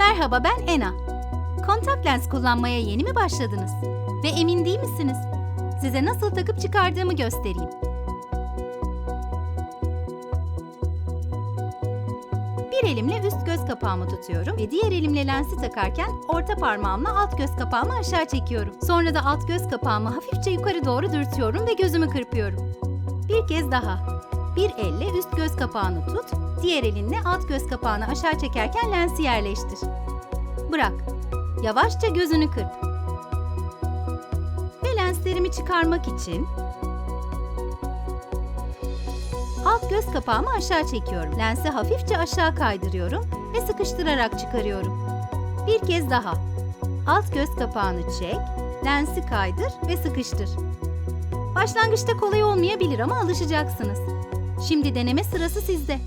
Merhaba ben Ena. Kontak lens kullanmaya yeni mi başladınız? Ve emin değil misiniz? Size nasıl takıp çıkardığımı göstereyim. Bir elimle üst göz kapağımı tutuyorum ve diğer elimle lensi takarken orta parmağımla alt göz kapağımı aşağı çekiyorum. Sonra da alt göz kapağımı hafifçe yukarı doğru dürtüyorum ve gözümü kırpıyorum. Bir kez daha. Bir elle üst göz kapağını tut, diğer elinle alt göz kapağını aşağı çekerken lensi yerleştir. Bırak. Yavaşça gözünü kırp. Ve lenslerimi çıkarmak için alt göz kapağımı aşağı çekiyorum. Lensi hafifçe aşağı kaydırıyorum ve sıkıştırarak çıkarıyorum. Bir kez daha. Alt göz kapağını çek, lensi kaydır ve sıkıştır. Başlangıçta kolay olmayabilir ama alışacaksınız. Şimdi deneme sırası sizde.